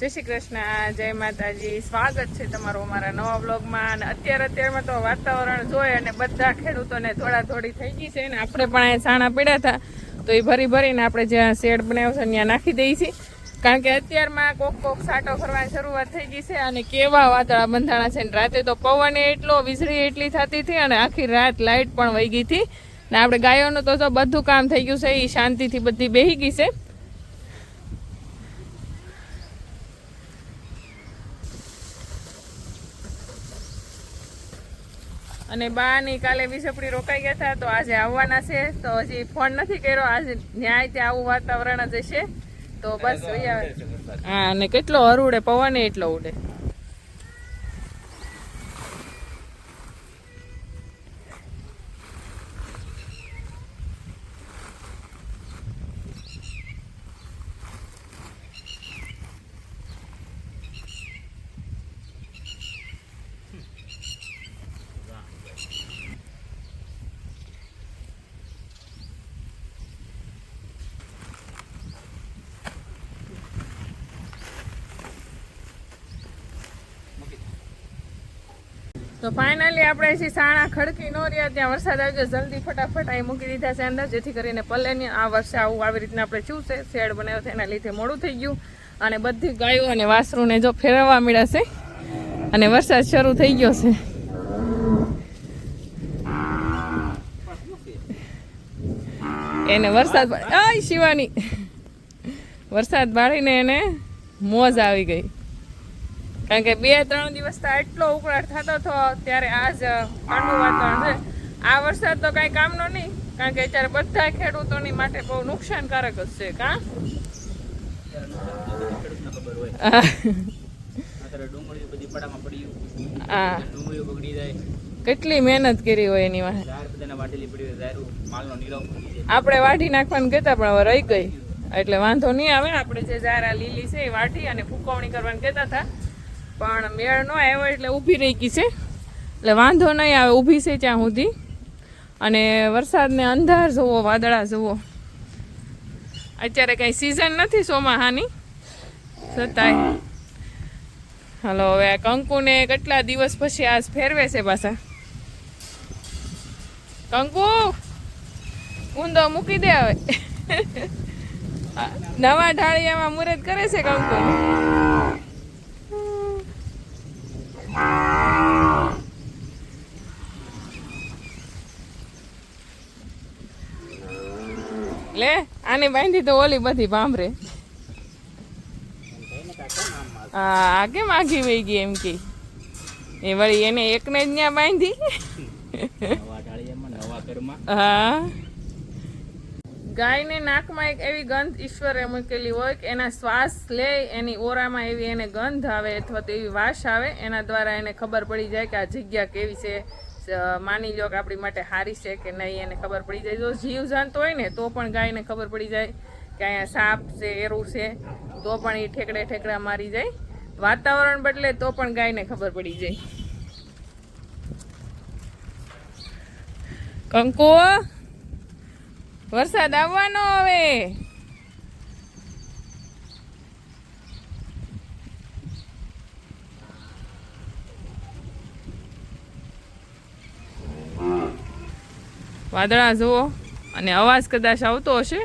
જય શ્રી કૃષ્ણ, જય માતાજી. સ્વાગત છે તમારું અમારા નવા બ્લોગમાં અને અત્યારે અત્યારમાં તો વાતાવરણ જોઈ અને બધા ખેડૂતોને થોડા થોડી થઈ ગઈ છે ને આપણે પણ અહીંયા સાણા પડ્યા હતા. તો એ ભરી ભરીને આપણે જ્યાં શેડ બનાવ્યો છે ત્યાં નાખી દઈએ છીએ. કારણ કે અત્યારમાં કોક કોક સાટો ફરવાની શરૂઆત થઈ ગઈ છે અને કેવા વાદળા બંધાણા છે ને રાતે તો પવન એટલો, વીજળી એટલી થતી હતી અને આખી રાત લાઇટ પણ વહી ગઈ હતી. ને આપણે ગાયોનું તો બધું કામ થઈ ગયું છે એ શાંતિથી બધી બેહી ગઈ છે. અને બા ની કાલે વિસપડી રોકાઈ ગયા હતા તો આજે આવવાના છે. તો હજી ફોન નથી કર્યો. આજે ન્યાય ત્યાં આવું વાતાવરણ જ હશે. તો બસ હા અને કેટલો હરુડે? પવન એટલો ઉડે. તો ફાઇનલી આપણે જે સાણા ખડકી નો રહ્યા ત્યાં વરસાદ આવી ગયો. જલ્દી ફટાફટ અહીં મૂકી દીધા છે અંદર, જેથી કરીને પલ્લેની આ વર્ષે આવું આવી રીતના આપણે શું છે? શેડ બનાવ્યો છે એના લીધે મોડું થઈ ગયું. અને બધી ગાયો અને વાસરુને જો ફેરવવા મળ્યા છે. અને વરસાદ શરૂ થઈ ગયો છે. એને વરસાદ શિવાની. વરસાદ બાળીને એને મોજ આવી ગઈ. કારણ કે બે ત્રણ દિવસ તો એટલો ઉકળાટ થતો હતો ત્યારે આજ ઠંડુ વાતાવરણ છે. આ વરસાદ તો કાંઈ કામનો નહીં કારણ કે અત્યારે બધા ખેડૂતોની માટે બહુ નુકસાનકારક જ છે કા? ડુંગળી બધી પડામાં પડી આ ડુંગળીઓ બગડી જાય કેટલી મહેનત કરી હોય એની આપણે વાઢી નાખવાનું કહેતા પણ હવે રહી ગઈ. એટલે વાંધો નહીં આવે આપણે જે જારા લીલી છે એ વાઢી અને ફૂકવણી કરવાનું કહેતા હતા. પણ મેળ ન આવ્યો એટલે ઊભી રહી ગઈ છે. એટલે વાંધો નહીં આવે, ઊભી છે ત્યાં સુધી. અને વરસાદને અંધાર જુઓ, વાદળા જુઓ. અત્યારે કંઈ સિઝન નથી સોમાહાની છતાંય. હલો, હવે આ કંકુને કેટલા દિવસ પછી આજ ફેરવે છે પાછા? કંકુ, ઊંધો મૂકી દે હવે. નવા ઢાળિયામાં મુરત કરે છે કંકુ. લે આને બાંધી તો ઓલી બધી ભાંભરે. હા આ કેમ આગી વહી ગઈ એમ કે? એ વળી એને એકને જ ત્યાં બાંધી. હા. ગાયને નાકમાં એક એવી ગંધ ઈશ્વરે મૂકેલી હોય કે એના શ્વાસ લે, એની ઓરામાં એવી એને ગંધ આવે અથવા તો એવી વાસ આવે, એના દ્વારા એને ખબર પડી જાય કે આ જગ્યા કેવી છે. માની લો કે આપણી માટે સારી છે કે નહીં એને ખબર પડી જાય. જો જીવ જાણતો હોય ને, તો પણ ગાયને ખબર પડી જાય કે અહીંયા સાપ છે, એરું છે, તો પણ એ ઠેકડે ઠેકડા મારી જાય. વાતાવરણ બદલે તો પણ ગાયને ખબર પડી જાય. કંકુ વરસાદ આવવાનો હવે. વાદળા જુઓ, અને અવાજ કદાચ આવતો હશે.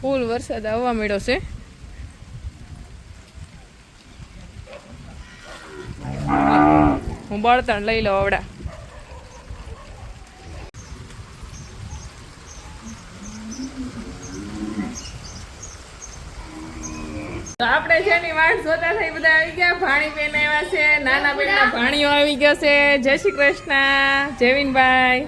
ફૂલ વરસાદ આવવા મળ્યો છે. હું બળતણ લઈ લઉં આવડા. તો આપણે ની વાટ જોતા થઈ બધા આવી ગયા. ભાણી બેન આવ્યા છે નાના બેનના ભાણીઓ આવી ગયો છે. જય શ્રી કૃષ્ણ. જયવીનભાઈ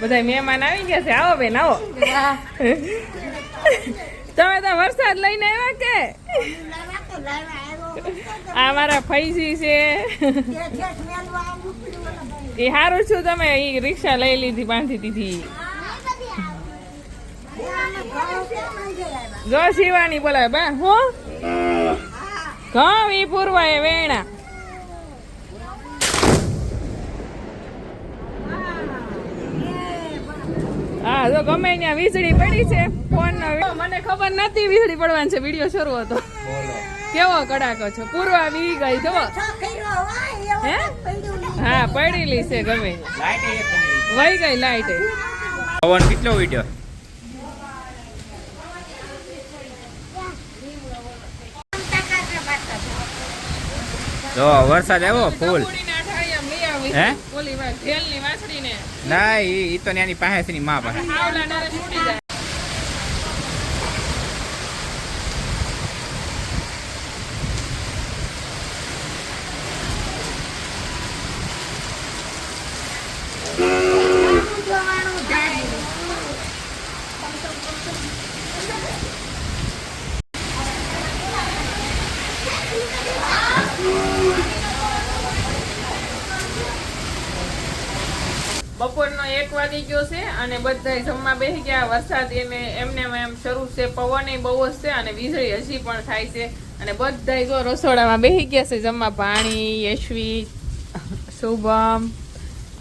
બધા મહેમાન આવી ગયા છે. આવો બેન આવો. તમે તો વરસાદ લઈને આવ્યા કે? આ મારા ફૈસી છે. એ સારું છું તમે. એ રિક્ષા લઈ લીધી બાંધી દીધી. જો શિવાની બોલાવે બા હું? ઘઉં પૂરવાય વેણા. હા જો ગમે ત્યાં વીજળી પડી છે ફોન મને ખબર નથી વીજળી પડવાની છે વીડિયો શરૂ હતો. કેવો કડાકો છે? પૂર્વા વી ગઈ જો હે? હા પડેલી છે ગમે. વહી ગઈ લાઈટ. પવન કેટલો ઉડ્યો? જો વરસાદ આવ્યો ફૂલ. હે? ના ઈ ઈ તો ત્યાંની પાસે ની માં પાસે વાગી ગયો છે અને બધા જમવા બેસી ગયા. વરસાદ એને એમને એમ શરૂ છે. પવન બહુ જ છે અને વીજળી હજી પણ થાય છે. અને બધા જો રસોડામાં બેસી ગયા છે જમવા. પાણી યશવી, શુભમ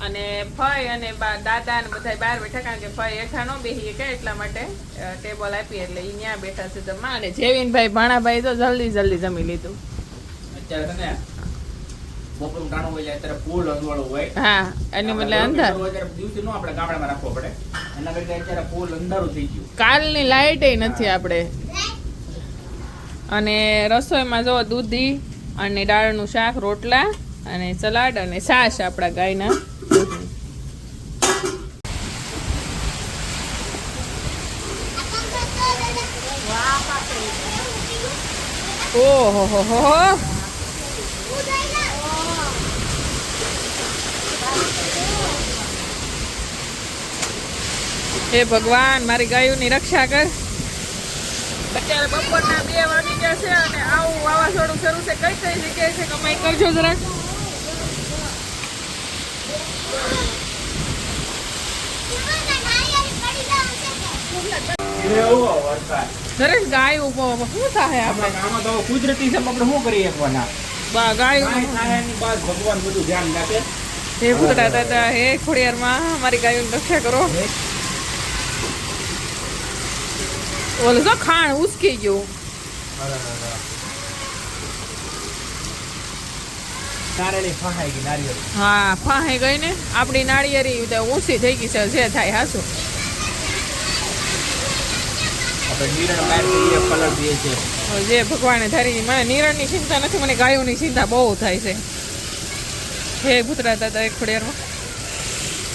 અને ફઈ અને દાદા ને બધા બહાર બેઠા. કારણ કે ફઈ એઠા ન બેસી કે એટલા માટે ટેબલ આપી એટલે એ ત્યાં બેઠા છે જમવા. અને જેવીનભાઈ, ભાણાભાઈ તો જલ્દી જલ્દી જમી લીધું. અત્યારે બપોરનું ટાણું હોય જાય ત્યારે ફૂલ અંધવાળું હોય. હા એની મતલબ અંધાર. હોય ત્યારે દિવસે નો આપણે ગામડામાં રાખવો પડે. એના કરતા અત્યારે ફૂલ અંધારું થઈ ગયું. કાલની લાઇટ નથી આપણે. અને રસોઈમાં જો દૂધી અને દાળનું શાક રોટલા અને સલાડ અને છાશ આપણા ગાયના. ઓહો હો હો. હો ભગવાન મારી ગાયોની રક્ષા કર. અત્યારે બપોરના બે વાગી ગયા છે અને આવું વાવાઝોડું શરૂ છે. કઈ કઈ જગ્યાએ છે કમાઈ કરજો જરાક. દરેક ગાય ઊભો. શું થાય આપણે આમાં તો કુદરતી છે આપણે શું કરીએ એકવાના બા ગાય ભગવાન બધું ધ્યાન રાખે. હે ભૂતડા દાદા હે ખોડિયારમાં મારી ગાયોની રક્ષા કરો. ઓલું જો ખાણ ઉસકી ગયું. હા ફાહે ગઈ ને. આપણી નાળિયેરી ઊંચી થઈ ગઈ છે જે થાય હાસું ભગવાને ધારી મને નિરણની ચિંતા નથી મને ગાયોની ચિંતા બહુ થાય છે. હે ભૂતરા દાદા એક ખોડિયારમાં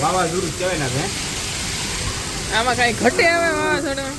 વાવાઝોડું કહેવાય ને આમાં કાંઈ ઘટે આવે વાવાઝોડામાં?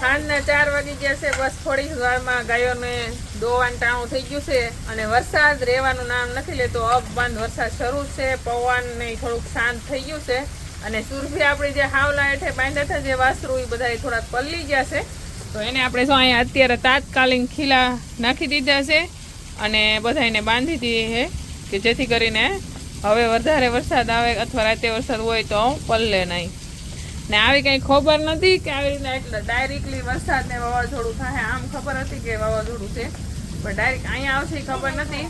સાંજના ચાર વાગી ગયા છે. બસ થોડીક વારમાં ગાયોને દોવાન ટાણું થઈ ગયું છે અને વરસાદ રહેવાનું નામ નથી લેતો. અપ બંધ વરસાદ શરૂ છે. પવન ને થોડુંક શાંત થઈ ગયું છે. અને સુરભી આપણી જે હાવલા હેઠે બાંધ્યા હતા, જે વાસરું, એ બધા થોડાક પલ્લી ગયા છે. તો એને આપણે શું અહીંયા અત્યારે તાત્કાલિક ખીલા નાખી દીધા છે અને બધા એને બાંધી દીધી છે કે જેથી કરીને હવે વધારે વરસાદ આવે અથવા રાતે વરસાદ હોય તો પલ્લે નહીં. ને આવી કંઈ ખબર નથી કે આવી રીતના એટલે ડાયરેક્ટલી વરસાદ ને વાવાઝોડું થાય, આમ ખબર હતી કે વાવાઝોડું છે. પણ ડાયરેક્ટ અહીંયા આવશે ખબર નથી.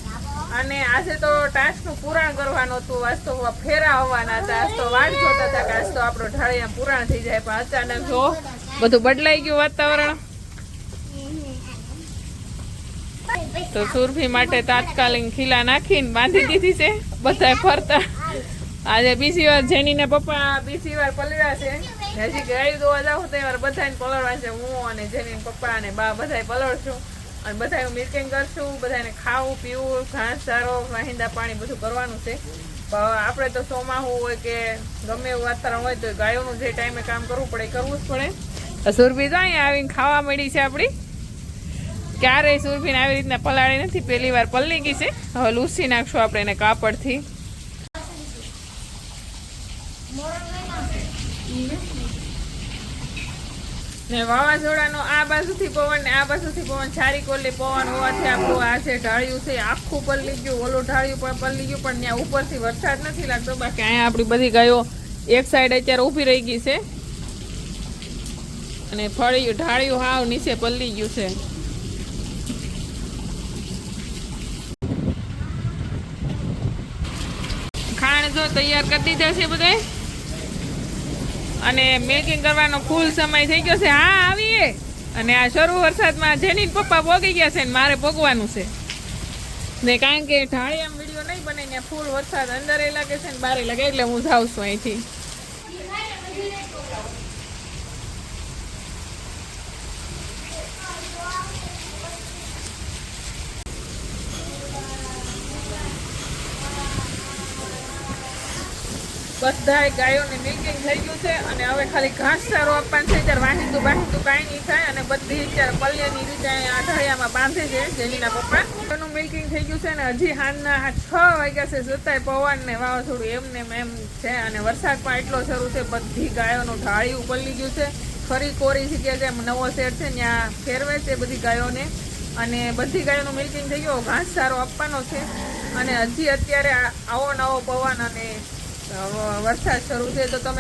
અને આજે તો ટાસ્કનું પુરાણ કરવાનું હતું. આજ તો ફેરા હોવાના હતા. આજ તો વાટ જોતા હતા કે આજ તો આપણો ઢાળિયા પુરાણ થઈ જાય. પણ અચાનક જો, બધું બદલાઈ ગયું વાતાવરણ. તો સુરભી માટે તાત્કાલિક ખીલા નાખીને બાંધી દીધી છે. બધા ફરતા. આજે બીજી વાર જેનીને પપ્પા બીજી વાર પલળ્યા છે. હજી ગાયું દોવા જાવ તે વાર બધાને પલળવા છે. હું અને જેની પપ્પા અને બા બધાય પલળશું. અને બધા મિલ્કિંગ કરશું બધાને ખાવું, પીવું, ઘાસ ચારો વાહિંદા પાણી બધું કરવાનું છે. આપણે તો ચોમાહું હોય કે ગમે એવું વાતાવરણ હોય તો ગાયોનું જે ટાઈમે કામ કરવું પડે કરવું જ પડે. સુરભી તો અહીંયા આવીને ખાવા મળી છે આપણી. ક્યારેય સુરભીને આવી રીતના પલાળી નથી, પહેલી વાર પલળી ગઈ છે. હવે લૂસી નાખશું આપણે એને કાપડથી. ને વાવાઝોડાનો આ બાજુથી પવન ને આ બાજુથી પવન, છારી કોલી પવન હોવાથી આપણું આ છે ઢાળિયું છે આખું પલળી ગયું, ઓલું ઢાળ્યું પણ પલળી ગયું, પણ ત્યાં ઉપરથી વરસાદ નથી લાગતો. બાકી અહીંયા આપણી બધી ગાયો એક સાઈડ અત્યારે ઊભી રહી ગઈ છે. અને ફળિયું, ઢાળિયું હાવ નીચે પલળી ગયું છે. ખાણ જો તૈયાર કરી દીધા છે બધાય? અને મેકિંગ કરવાનો ફૂલ સમય થઈ ગયો છે. હા, આવીએ. અને આ શરૂ વરસાદમાં જેની પપ્પા ભોગી ગયા છે ને મારે ભોગવાનું છે. ને કારણ કે ઢાળી આમ વીડિયો નહીં બને ફૂલ વરસાદ અંદર એ લાગે છે ને બારે લાગે એટલે હું જાઉં છું અહીંથી. બધાય ગાયોને મિલ્કિંગ થઈ ગયું છે અને હવે ખાલી ઘાસચારો આપવાનું છે. ત્યારે વાહિંદુ બાહિંદુ કાંઈ નહીં થાય અને બધી અત્યારે પલ્યની રીતે અહીંયા અઢાળિયામાં બાંધે છે જેનીના પપ્પા. એનું મિલ્કિંગ થઈ ગયું છે અને હજી હાંજના આ છ વાગ્યા છે છતાંય પવન ને વાવાઝોડું એમને એમ છે અને વરસાદ પણ એટલો શરૂ છે બધી ગાયોનું ઢાળિયું પલળી ગયું છે. ફરી કોરી જગ્યા જેમ નવો શેડ છે ત્યાં ફેરવે છે બધી ગાયોને. અને બધી ગાયોનું મિલ્કિંગ થઈ ગયું. ઘાસ સારો આપવાનો છે. અને હજી અત્યારે આવો નવો પવન અને વરસાદ શરૂ છે તો તમે